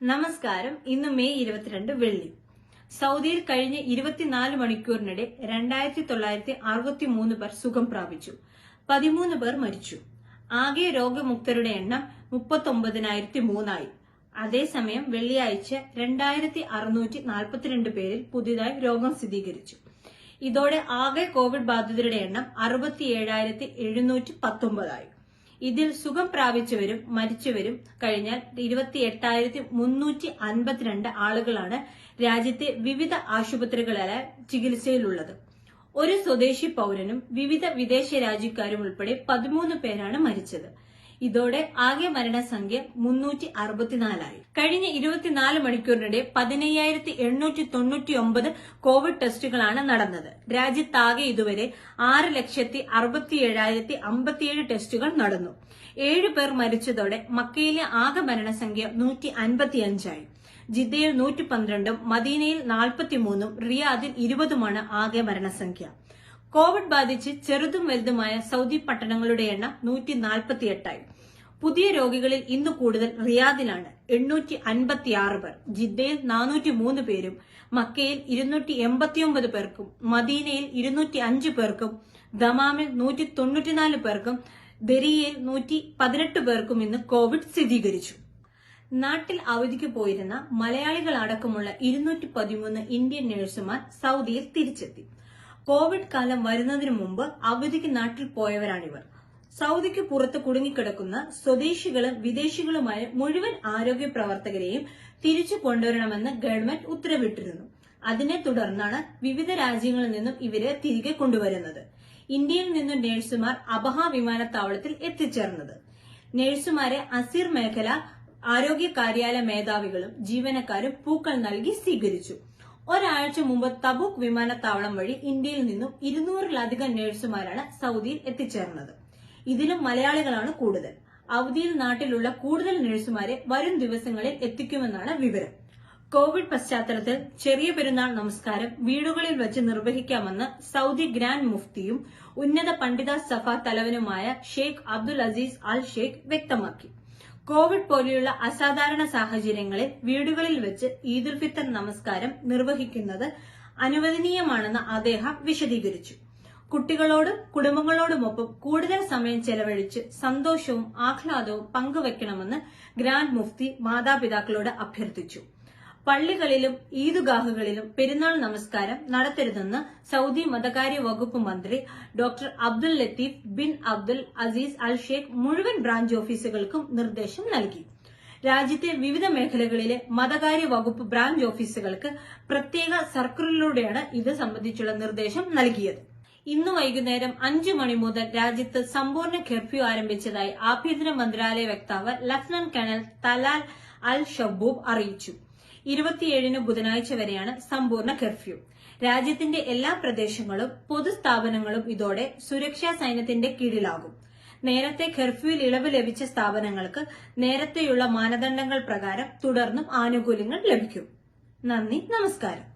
നമസ്കാരം. ഇന്ന് മെയ് ഇരുപത്തിരണ്ട് വെള്ളി. സൗദിയിൽ കഴിഞ്ഞ ഇരുപത്തിനാല് മണിക്കൂറിനിടെ രണ്ടായിരത്തി തൊള്ളായിരത്തി അറുപത്തി മൂന്ന് പേർ സുഖം പ്രാപിച്ചു. പതിമൂന്ന് പേർ മരിച്ചു. ആകെ രോഗമുക്തരുടെ എണ്ണം മുപ്പത്തൊമ്പതിനായിരത്തി മൂന്നായി അതേസമയം വെള്ളിയാഴ്ച രണ്ടായിരത്തി അറുന്നൂറ്റി നാൽപ്പത്തിരണ്ട് പേരിൽ പുതിയതായി രോഗം സ്ഥിരീകരിച്ചു. ഇതോടെ ആകെ കോവിഡ് ബാധിതരുടെ എണ്ണം അറുപത്തിയേഴായിരത്തി എഴുന്നൂറ്റി പത്തൊമ്പതായി ഇതിൽ സുഖം പ്രാപിച്ചവരും മരിച്ചവരും കഴിഞ്ഞാൽ ഇരുപത്തി എട്ടായിരത്തി മുന്നൂറ്റി അൻപത്തിരണ്ട് ആളുകളാണ് രാജ്യത്തെ വിവിധ ആശുപത്രികളിലെ ചികിത്സയിലുള്ളത്. ഒരു സ്വദേശി പൌരനും വിവിധ വിദേശ രാജ്യക്കാരും ഉൾപ്പെടെ പതിമൂന്ന് പേരാണ് മരിച്ചത്. ഇതോടെ ആകെ മരണസംഖ്യ മുന്നൂറ്റി അറുപത്തിനാലായി കഴിഞ്ഞ ഇരുപത്തിനാല് മണിക്കൂറിനിടെ പതിനയ്യായിരത്തി എണ്ണൂറ്റി തൊണ്ണൂറ്റി ഒമ്പത് കോവിഡ് ടെസ്റ്റുകളാണ് നടന്നത്. രാജ്യത്താകെ ഇതുവരെ ആറ് ലക്ഷത്തി അറുപത്തിയേഴായിരത്തി അമ്പത്തിയേഴ് ടെസ്റ്റുകൾ നടന്നു. ഏഴ് പേർ മരിച്ചതോടെ മക്കയിലെ ആകെ മരണസംഖ്യ നൂറ്റി അൻപത്തിയഞ്ചായി ജിദ്ദയിൽ നൂറ്റി പന്ത്രണ്ടും മദീനയിൽ നാൽപ്പത്തിമൂന്നും റിയാദിൽ ഇരുപതുമാണ് ആകെ മരണസംഖ്യ. കോവിഡ് ബാധിച്ച് ചെറുതും വലുതുമായ സൗദി പട്ടണങ്ങളുടെ എണ്ണം നൂറ്റി നാൽപ്പത്തിയെട്ടായി പുതിയ രോഗികളിൽ ഇന്ന് കൂടുതൽ റിയാദിലാണ്. എണ്ണൂറ്റി അൻപത്തിയാറ് പേർ. ജിദ്ദയിൽ നാനൂറ്റി മൂന്ന് പേരും മക്കയിൽ ഇരുന്നൂറ്റി എൺപത്തിയൊമ്പത് പേർക്കും മദീനയിൽ ഇരുന്നൂറ്റി അഞ്ച് പേർക്കും ദമാമിൽ നൂറ്റി തൊണ്ണൂറ്റിനാല് പേർക്കും ദരിയയിൽ നൂറ്റി പതിനെട്ട് പേർക്കും ഇന്ന് കോവിഡ് സ്ഥിരീകരിച്ചു. നാട്ടിൽ അവധിക്ക് പോയിരുന്ന മലയാളികളടക്കമുള്ള ഇരുന്നൂറ്റി പതിമൂന്ന് ഇന്ത്യൻ നഴ്സുമാർ സൗദിയിൽ തിരിച്ചെത്തി. കോവിഡ് കാലം വരുന്നതിനു മുമ്പ് അവധിക്ക് നാട്ടിൽ പോയവരാണിവർ. സൗദിക്ക് പുറത്ത് കുടുങ്ങിക്കിടക്കുന്ന സ്വദേശികളും വിദേശികളുമായ മുഴുവൻ ആരോഗ്യ പ്രവർത്തകരെയും തിരിച്ചു കൊണ്ടുവരണമെന്ന് ഗവൺമെന്റ് ഉത്തരവിട്ടിരുന്നു. അതിനെ തുടർന്നാണ് വിവിധ രാജ്യങ്ങളിൽ നിന്നും ഇവരെ തിരികെ കൊണ്ടുവരുന്നത്. ഇന്ത്യയിൽ നിന്നും നഴ്സുമാർ അബഹ വിമാനത്താവളത്തിൽ എത്തിച്ചേർന്നത്. നഴ്സുമാരെ അസീർ മേഖല ആരോഗ്യ കാര്യാലയ മേധാവികളും ജീവനക്കാരും പൂക്കൾ നൽകി സ്വീകരിച്ചു. ഒരാഴ്ച മുമ്പ് തബൂക്ക് വിമാനത്താവളം വഴി ഇന്ത്യയിൽ നിന്നും ഇരുന്നൂറിലധികം നഴ്സുമാരാണ് സൗദിയിൽ എത്തിച്ചേർന്നത്. ഇതിലും മലയാളികളാണ് കൂടുതൽ. അവധിയിൽ നാട്ടിലുള്ള കൂടുതൽ നഴ്സുമാരെ വരും ദിവസങ്ങളിൽ എത്തിക്കുമെന്നാണ് വിവരം. കോവിഡ് പശ്ചാത്തലത്തിൽ ചെറിയ പെരുന്നാൾ നമസ്കാരം വീടുകളിൽ വെച്ച് നിർവഹിക്കാമെന്ന് സൗദി ഗ്രാൻഡ് മുഫ്തിയും ഉന്നത പണ്ഡിത സഭ തലവനുമായ ഷെയ്ഖ് അബ്ദുൽ അസീസ് അൽ ഷെയ്ഖ് വ്യക്തമാക്കി. കോവിഡ് പോലെയുള്ള അസാധാരണ സാഹചര്യങ്ങളിൽ വീടുകളിൽ വെച്ച് ഈദുൽ ഫിത്തർ നമസ്കാരം നിർവഹിക്കുന്നത് അനുവദനീയമാണെന്ന് അദ്ദേഹം വിശദീകരിച്ചു. കുട്ടികളോടും കുടുംബങ്ങളോടുമൊപ്പം കൂടുതൽ സമയം ചെലവഴിച്ച് സന്തോഷവും ആഹ്ലാദവും പങ്കുവയ്ക്കണമെന്ന് ഗ്രാൻഡ് മുഫ്തി മാതാപിതാക്കളോട് അഭ്യർത്ഥിച്ചു. പള്ളികളിലും ഈദുഗാഹുകളിലും പെരുന്നാൾ നമസ്കാരം നടത്തരുതെന്ന് സൗദി മതകാര്യ വകുപ്പ് മന്ത്രി doctor Abdul Latif bin Abdul Aziz Al Sheikh മുഴുവൻ ബ്രാഞ്ച് ഓഫീസുകൾക്കും നിർദ്ദേശം നൽകി. രാജ്യത്തെ വിവിധ മേഖലകളിലെ മതകാര്യ വകുപ്പ് ബ്രാഞ്ച് ഓഫീസുകൾക്ക് പ്രത്യേക സർക്കിളിലൂടെയാണ് ഇത് സംബന്ധിച്ചുള്ള നിർദ്ദേശം നൽകിയത്. ഇന്ന് വൈകുന്നേരം അഞ്ചു മണി മുതൽ രാജ്യത്ത് സമ്പൂർണ കർഫ്യൂ ആരംഭിച്ചതായി ആഭ്യന്തര മന്ത്രാലയ വക്താവ് lieutenant colonel Talal Al Shaboob അറിയിച്ചു. ഇരുപത്തിയേഴിന് ബുധനാഴ്ച വരെയാണ് സമ്പൂർണ കർഫ്യൂ. രാജ്യത്തിന്റെ എല്ലാ പ്രദേശങ്ങളും പൊതുസ്ഥാപനങ്ങളും ഇതോടെ സുരക്ഷാ സൈന്യത്തിന്റെ കീഴിലാകും. നേരത്തെ കർഫ്യൂവിൽ ഇളവ് ലഭിച്ച സ്ഥാപനങ്ങൾക്ക് നേരത്തെയുള്ള മാനദണ്ഡങ്ങൾ പ്രകാരം തുടർന്നും ആനുകൂല്യങ്ങൾ ലഭിക്കും. നന്ദി നമസ്കാരം.